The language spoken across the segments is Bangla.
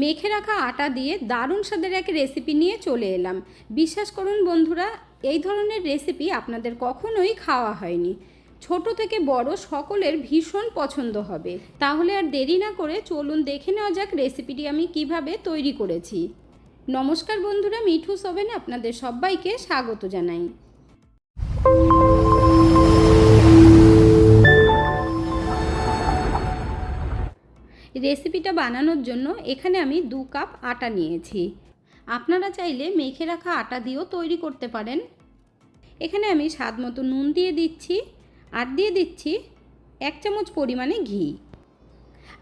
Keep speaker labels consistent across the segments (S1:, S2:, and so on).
S1: মেখে রাখা আটা দিয়ে দারুণ স্বাদের এক রেসিপি নিয়ে চলে এলাম। বিশ্বাস করুন বন্ধুরা, এই ধরনের রেসিপি আপনাদের কখনোই খাওয়া হয়নি। ছোট থেকে বড় সকলের ভীষণ পছন্দ হবে। তাহলে আর দেরি না করে চলুন দেখে নেওয়া যাক রেসিপিটি আমি কীভাবে তৈরি করেছি। নমস্কার বন্ধুরা, মিঠু সোভেন আপনাদের সবাইকে স্বাগত জানাই। রেসিপিটা বানানোর জন্য এখানে আমি দু কাপ আটা নিয়েছি। আপনারা চাইলে মেখে রাখা আটা দিয়েও তৈরি করতে পারেন। এখানে আমি স্বাদ মতো নুন দিয়ে দিচ্ছি আর দিয়ে দিচ্ছি এক চামচ পরিমাণে ঘি।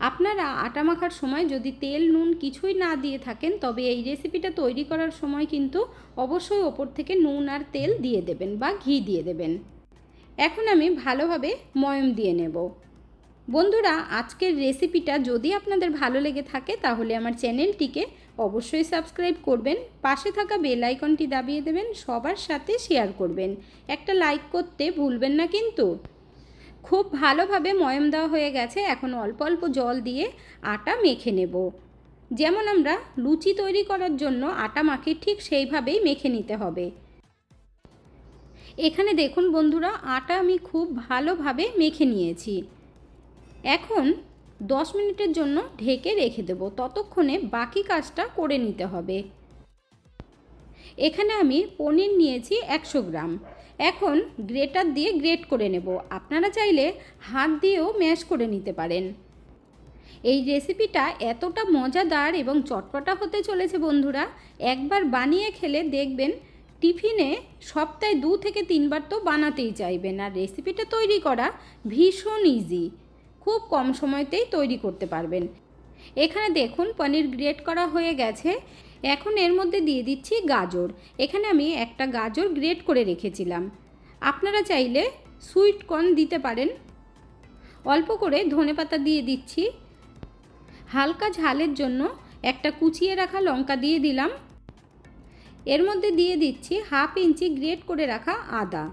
S1: আপনারা আটা মাখার সময় যদি তেল, নুন কিছুই না দিয়ে থাকেন, তবে এই রেসিপিটা তৈরি করার সময় কিন্তু অবশ্যই ওপর থেকে নুন আর তেল দিয়ে দেবেন বা ঘি দিয়ে দেবেন। এখন আমি ভালোভাবে ময়ম দিয়ে নেব। বন্ধুরা, আজকের রেসিপিটা যদি আপনাদের ভালো লেগে থাকে, তাহলে আমার চ্যানেলটিকে অবশ্যই সাবস্ক্রাইব করবেন, পাশে থাকা বেল আইকনটি দাবিয়ে দেবেন, সবার সাথে শেয়ার করবেন। একটা লাইক করতে ভুলবেন না কিন্তু। খুব ভালোভাবে ময়ম দেওয়া হয়ে গেছে, এখন অল্প অল্প জল দিয়ে আটা মেখে নেব। যেমন আমরা লুচি তৈরি করার জন্য আটা মাখি ঠিক সেইভাবেই মেখে নিতে হবে। এখানে দেখুন বন্ধুরা, আটা আমি খুব ভালোভাবে মেখে নিয়েছি। এখন দশ মিনিটের জন্য ঢেকে রেখে দেবো। ততক্ষণে বাকি কাজটা করে নিতে হবে। এখানে আমি পনির নিয়েছি একশো গ্রাম। এখন গ্রেটার দিয়ে গ্রেট করে নেব। আপনারা চাইলে হাত দিয়েও ম্যাশ করে নিতে পারেন। এই রেসিপিটা এতটা মজাদার এবং চটপটা হতে চলেছে বন্ধুরা, একবার বানিয়ে খেলে দেখবেন টিফিনে সপ্তাহে দু থেকে তিনবার তো বানাতেই চাইবেন। আর রেসিপিটা তৈরি করা ভীষণ ইজি খুব কম সময়তেই তৈরি করতে পারবেন। এখানে দেখুন, পনির গ্রেট করা হয়ে গেছে। এখন এর মধ্যে দিয়ে দিচ্ছি গাজর। এখানে আমি একটা গাজর গ্রেট করে রেখেছিলাম। আপনারা চাইলে সুইট কর্ন দিতে পারেন। অল্প করে ধনেপাতা দিয়ে দিচ্ছি। হালকা ঝালের জন্য একটা কুচিয়ে রাখা লঙ্কা দিয়ে দিলাম। এর মধ্যে দিয়ে দিচ্ছি হাফ ইঞ্চি গ্রেট করে রাখা আদা।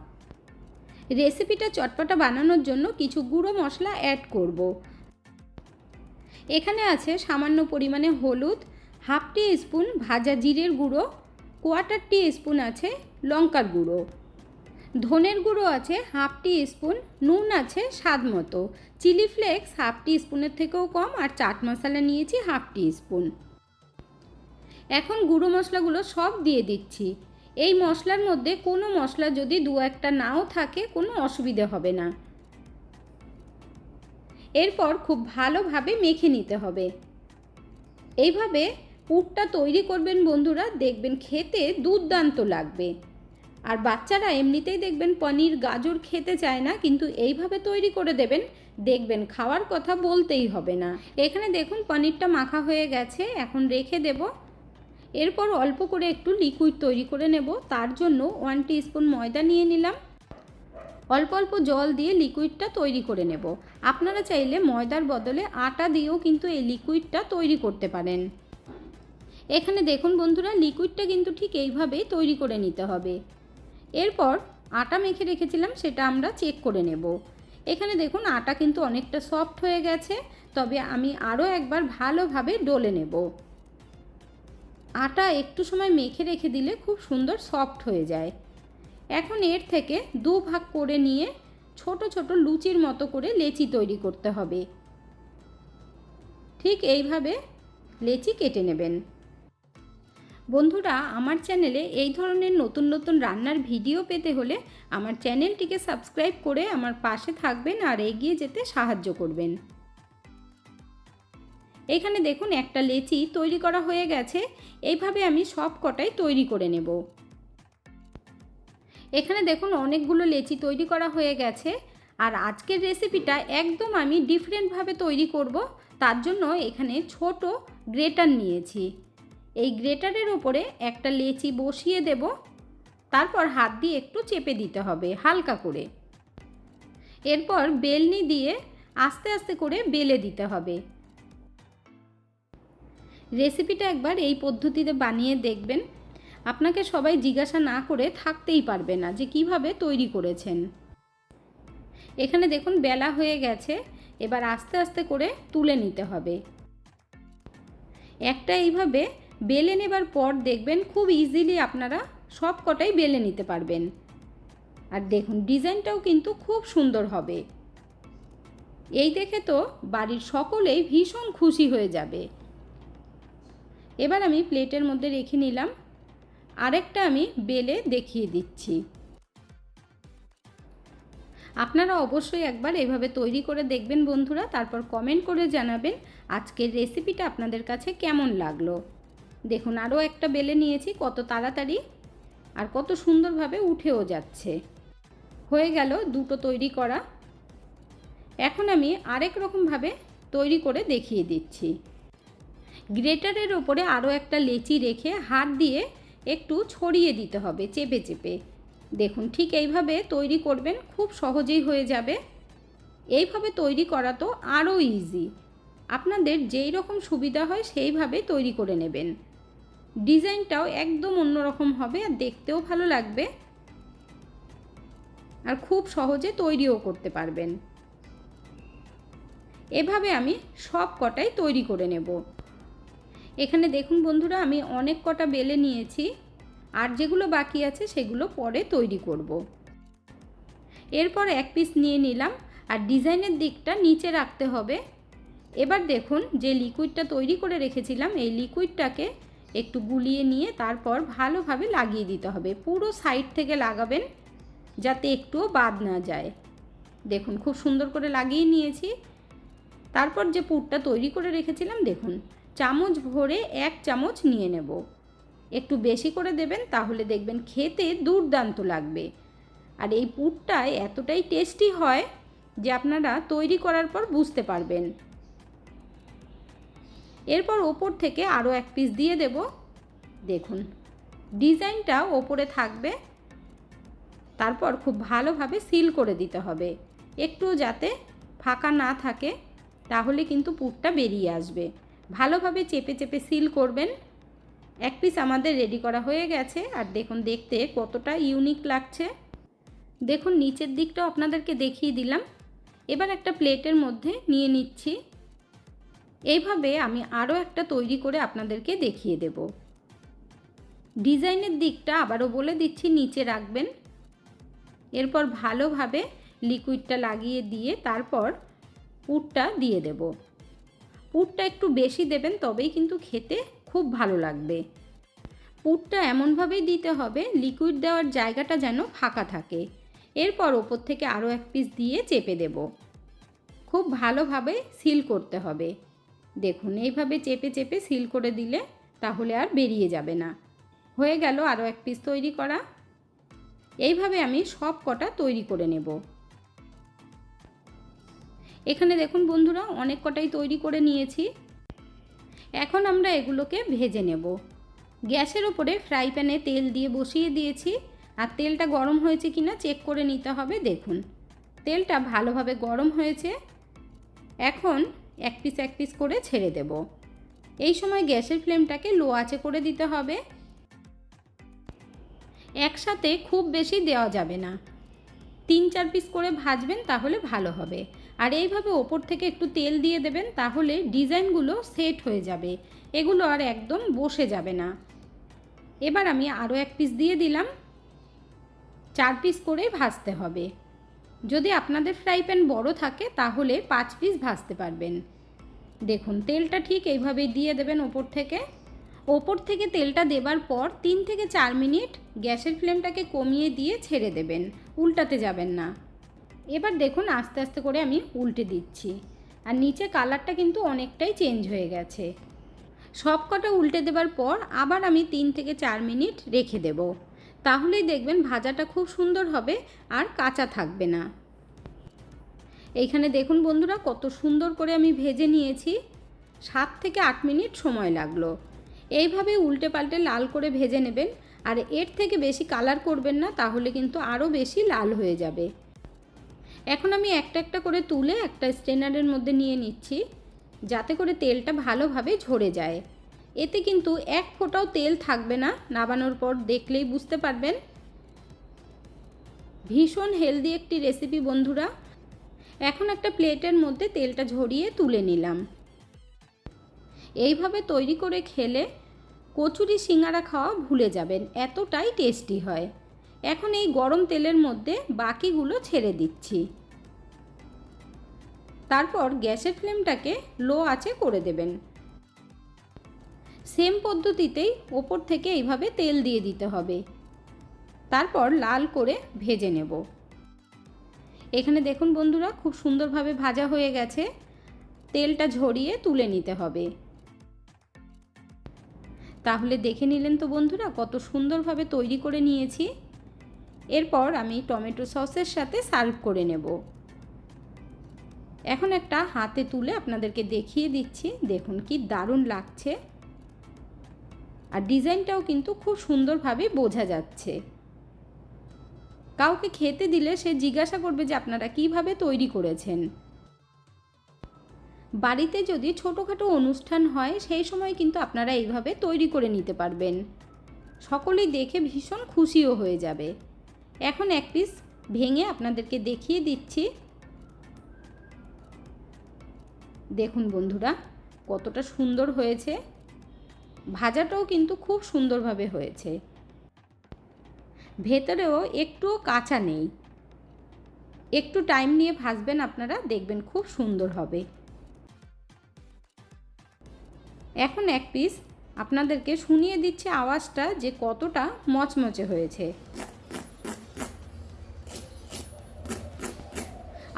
S1: রেসিপিটা চটপটা বানানোর জন্য কিছু গুঁড়ো মশলা অ্যাড করব। এখানে আছে সামান্য পরিমাণে হলুদ, হাফ টি স্পুন ভাজা জিরের গুঁড়ো কোয়ার্টার টি স্পুন আছে লঙ্কার গুঁড়ো। ধনের গুঁড়ো আছে হাফ টি স্পুন নুন আছে স্বাদ মতো। চিলি ফ্লেক্স হাফ টি স্পুনের থেকেও কম আর চাট মশলা নিয়েছি হাফ টি স্পুন এখন গুঁড়ো মশলাগুলো সব দিয়ে দিচ্ছি। এই মশলার মধ্যে কোনো মশলা যদি দু একটা নাও থাকে, কোনো অসুবিধে হবে না। এরপর খুব ভালোভাবে মেখে নিতে হবে। এইভাবে পুরটা তৈরি করবেন বন্ধুরা, দেখবেন খেতে দুর্দান্ত লাগবে। আর বাচ্চারা এমনিতেই দেখবেন পনির, গাজর খেতে চায় না, কিন্তু এইভাবে তৈরি করে দেবেন, দেখবেন খাওয়ার কথা বলতেই হবে না। এখানে দেখুন, পনিরটা মাখা হয়ে গেছে, এখন রেখে দেবো। এরপর অল্প করে একটু লিকুইড তৈরি করে নেব। তার জন্য ওয়ান স্পুন ময়দা নিয়ে নিলাম। অল্প অল্প জল দিয়ে লিকুইডটা তৈরি করে নেব। আপনারা চাইলে ময়দার বদলে আটা দিয়েও কিন্তু এই লিকুইডটা তৈরি করতে পারেন। এখানে দেখুন বন্ধুরা লিকুইডটা কিন্তু ঠিক এইভাবেই তৈরি করে নিতে হবে। এরপর আটা মেখে রেখেছিলাম, সেটা আমরা চেক করে নেব। এখানে দেখুন, আটা কিন্তু অনেকটা সফট হয়ে গেছে। তবে আমি আরও একবার ভালোভাবে ডলে নেব। আটা একটু সময় মেখে রেখে দিলে খুব সুন্দর সফট হয়ে যায়। এখন এর থেকে দু ভাগ করে নিয়ে ছোট ছোট লুচির মতো করে লেচি তৈরি করতে হবে। ঠিক এইভাবে লেচি কেটে নেবেন। বন্ধুরা, আমার চ্যানেলে এই ধরনের নতুন নতুন রান্নার ভিডিও পেতে হলে আমার চ্যানেলটিকে সাবস্ক্রাইব করে আমার পাশে থাকবেন আর এগিয়ে যেতে সাহায্য করবেন। এখানে দেখুন একটা লেচি তৈরি করা হয়ে গেছে। এইভাবে আমি সব কটাই তৈরি করে নেব। এখানে দেখুন অনেকগুলো লেচি তৈরি করা হয়ে গেছে। আর আজকের রেসিপিটা একদম আমি ডিফারেন্টভাবে তৈরি করব। তার জন্য এখানে ছোট গ্রেটার নিয়েছি। এই গ্রেটারের ওপরে একটা লেচি বসিয়ে দেব। তারপর হাত দিয়ে একটু চেপে দিতে হবে হালকা করে। এরপর বেলনি দিয়ে আস্তে আস্তে করে বেলে দিতে হবে। রেসিপিটা একবার এই পদ্ধতিতে বানিয়ে দেখবেন। আপনাকে সবাই জিজ্ঞাসা না করে থাকতেই পারবে না যে কীভাবে তৈরি করেছেন। এখানে দেখুন বেলা হয়ে গেছে, এবার আস্তে আস্তে করে তুলে নিতে হবে। একটা এইভাবে বেলে নেবার পর দেখবেন খুব ইজিলি আপনারা সব কটাই বেলে নিতে পারবেন। আর দেখুন ডিজাইনটাও কিন্তু খুব সুন্দর হবে। এই দেখে তো বাড়ির সকলেই ভীষণ খুশি হয়ে যাবে। এবার আমি প্লেটের মধ্যে রেখে নিলাম। আরেকটা আমি বেলে দেখিয়ে দিচ্ছি। আপনারা অবশ্যই একবার এভাবে তৈরি করে দেখবেন বন্ধুরা, তারপর কমেন্ট করে জানাবেন আজকের রেসিপিটা আপনাদের কাছে কেমন লাগল। দেখুন, আরও একটা বেলে নিয়েছি, কত তাড়াতাড়ি আর কত সুন্দরভাবে উঠেও যাচ্ছে। হয়ে গেল দুটো তৈরি করা। এখন আমি আরেক রকমভাবে তৈরি করে দেখিয়ে দিচ্ছি। গ্রেটারের ওপরে আরও একটা লেচি রেখে হাত দিয়ে একটু ছড়িয়ে দিতে হবে, চেপে চেপে। দেখুন, ঠিক এইভাবে তৈরি করবেন, খুব সহজেই হয়ে যাবে। এইভাবে তৈরি করা তো আরও ইজি আপনাদের যেই রকম সুবিধা হয় সেইভাবে তৈরি করে নেবেন। ডিজাইনটাও একদম অন্যরকম হবে আর দেখতেও ভালো লাগবে। আর খুব সহজে তৈরিও করতে পারবেন। এভাবে আমি সব কটাই তৈরি করে নেব। এখানে দেখুন বন্ধুরা, আমি অনেক কটা বেলে নিয়েছি। আর যেগুলো বাকি আছে, সেগুলো পরে তৈরি করব। এরপর এক পিস নিয়ে নিলাম। আর ডিজাইনের দিকটা নিচে রাখতে হবে। এবার দেখুন, যে লিকুইডটা তৈরি করে রেখেছিলাম, এই লিকুইডটাকে একটু গুলিয়ে নিয়ে তারপর ভালোভাবে লাগিয়ে দিতে হবে। পুরো সাইড থেকে লাগাবেন, যাতে একটুও বাদ না যায়। দেখুন, খুব সুন্দর করে লাগিয়ে নিয়েছি। তারপর যে পুরটা তৈরি করে রেখেছিলাম, দেখুন চামচ ভরে এক চামচ নিয়ে নেব। একটু বেশি করে দেবেন, তাহলে দেখবেন খেতে দুর্দান্ত লাগবে। আর এই পুরটা এতটাই টেস্টি হয় যে আপনারা তৈরি করার পর বুঝতে পারবেন। এরপর ওপর থেকে আরও এক পিস দিয়ে দেব। দেখুন, ডিজাইনটা ওপরে থাকবে। তারপর খুব ভালোভাবে সিল করে দিতে হবে। একটু যাতে ফাঁকা না থাকে, তাহলে কিন্তু পুরটা বেরিয়ে আসবে। ভালোভাবে চেপে চেপে সিল করবেন। এক পিস আমাদের রেডি করা হয়ে গেছে। আর দেখুন, দেখতে কতটা ইউনিক লাগছে। দেখুন, নিচের দিকটাও আপনাদেরকে দেখিয়ে দিলাম। এবার একটা প্লেটের মধ্যে নিয়ে নিচ্ছি। এইভাবে আমি আরও একটা তৈরি করে আপনাদেরকে দেখিয়ে দেব। ডিজাইনের দিকটা আবারও বলে দিচ্ছি, নিচে রাখবেন। এরপর ভালোভাবে লিকুইডটা লাগিয়ে দিয়ে তারপর পুরটা দিয়ে দেব। পুরটা একটু বেশি দেবেন তবেই কিন্তু খেতে খুব ভালো লাগবে। পুরটা এমনভাবেই দিতে হবে লিকুইড দেওয়ার জায়গাটা যেন ফাঁকা থাকে। এরপর ওপর থেকে আরও এক পিস দিয়ে চেপে দেব। খুব ভালোভাবে সিল করতে হবে। দেখুন, এইভাবে চেপে চেপে সিল করে দিলে তাহলে আর বেরিয়ে যাবে না। হয়ে গেল আরও এক পিস তৈরি করা। এইভাবে আমি সব কটা তৈরি করে নেব। এখানে দেখুন বন্ধুরা, অনেক কটাই তৈরি করে নিয়েছি। এখন আমরা এগুলোকে ভেজে নেব। গ্যাসের ওপরে ফ্রাই প্যানে তেল দিয়ে বসিয়ে দিয়েছি। আর তেলটা গরম হয়েছে কিনা চেক করে নিতে হবে, দেখুন। তেলটা ভালোভাবে গরম হয়েছে। এখন এক পিস এক পিস করে ছেড়ে দেব। এই সময় গ্যাসের ফ্লেমটাকে লো আঁচে করে দিতে হবে। একসাথে খুব বেশি দেওয়া যাবে না। তিন, চার পিস করে ভাজবেন, তাহলে ভালো হবে। আর এইভাবে ওপর থেকে একটু তেল দিয়ে দেবেন, তাহলে ডিজাইনগুলো সেট হয়ে যাবে। এগুলো আর একদম বসে যাবে না। এবার আমি আরও এক পিস দিয়ে দিলাম। চার পিস করে ভাজতে হবে। যদি আপনাদের ফ্রাই প্যান বড় থাকে, তাহলে পাঁচ পিস ভাজতে পারবেন। দেখুন, তেলটা ঠিক এইভাবেই দিয়ে দেবেন ওপর থেকে। ওপর থেকে তেলটা দেবার পর তিন থেকে চার মিনিট গ্যাসের ফ্লেমটাকে কমিয়ে দিয়ে ছেড়ে দেবেন। উল্টাতে যাবেন না। এবার দেখুন আস্তে আস্তে করে আমি উল্টে দিচ্ছি। আর নিচে কালারটা কিন্তু অনেকটাই চেঞ্জ হয়ে গেছে। সব কটা উল্টে দেবার পর আবার আমি তিন থেকে চার মিনিট রেখে দেব। তাহলেই দেখবেন ভাজাটা খুব সুন্দর হবে আর কাঁচা থাকবে না। এইখানে দেখুন বন্ধুরা কত সুন্দর করে আমি ভেজে নিয়েছি। সাত থেকে আট মিনিট সময় লাগল। এইভাবে উল্টে পাল্টে লাল করে ভেজে নেবেন। আর এর থেকে বেশি কালার করবেন না, তাহলে কিন্তু আরও বেশি লাল হয়ে যাবে। এখন আমি একটা একটা করে তুলে একটা স্ট্রেনারের মধ্যে নিয়ে নিচ্ছি, যাতে করে তেলটা ভালোভাবে ঝরে যায়। এতে কিন্তু এক ফোঁটাও তেল থাকবে না, নাবানোর পর দেখলেই বুঝতে পারবেন। ভীষণ হেলদি একটি রেসিপি বন্ধুরা। এখন একটা প্লেটের মধ্যে তেলটা ঝরিয়ে তুলে নিলাম। এইভাবে তৈরি করে খেলে কচুরি, সিঙ্গারা খাওয়া ভুলে যাবেন, এতটাই টেস্টি হয়। এখন এই গরম তেলের মধ্যে বাকিগুলো ছেড়ে দিচ্ছি। তারপর গ্যাসের ফ্লেমটাকে লো আঁচে করে দেবেন। সেম পদ্ধতিতেই ওপর থেকে এইভাবে তেল দিয়ে দিতে হবে। তারপর লাল করে ভেজে নেব। এখানে দেখুন বন্ধুরা, খুব সুন্দরভাবে ভাজা হয়ে গেছে। তেলটা ঝরিয়ে তুলে নিতে হবে। তাহলে দেখে নিলেন তো বন্ধুরা, কত সুন্দরভাবে তৈরি করে নিয়েছি। এরপর আমি টমেটো সসের সাথে সার্ভ করে নেব। এখন একটা হাতে তুলে আপনাদেরকে দেখিয়ে দিচ্ছি। দেখুন কি দারুণ লাগছে। আর ডিজাইনটাও কিন্তু খুব সুন্দরভাবে বোঝা যাচ্ছে। কাউকে খেতে দিলে সে জিজ্ঞাসা করবে যে আপনারা কীভাবে তৈরি করেছেন। বাড়িতে যদি ছোটোখাটো অনুষ্ঠান হয়, সেই সময় কিন্তু আপনারা এইভাবে তৈরি করে নিতে পারবেন। সকলেই দেখে ভীষণ খুশিও হয়ে যাবে। এখন এক পিস ভেঙে আপনাদেরকে দেখিয়ে দিচ্ছি। দেখুন বন্ধুরা, কতটা সুন্দর হয়েছে। ভাজাটাও কিন্তু খুব সুন্দরভাবে হয়েছে। ভেতরেও একটুও কাঁচা নেই। একটু টাইম নিয়ে ভাজবেন আপনারা, দেখবেন খুব সুন্দর হবে। এখন এক পিস আপনাদেরকে শুনিয়ে দিচ্ছে আওয়াজটা যে কতটা মচমচে হয়েছে।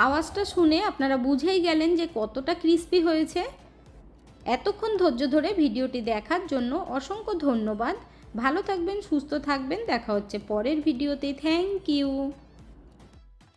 S1: আওয়াজটা শুনে আপনারা বুঝেই গেলেন যে কতটা ক্রিস্পি হয়েছে। এতক্ষণ ধৈর্য ধরে ভিডিওটি দেখার জন্য অসংখ্য ধন্যবাদ। ভালো থাকবেন, সুস্থ থাকবেন। দেখা হচ্ছে পরের ভিডিওতে। Thank you.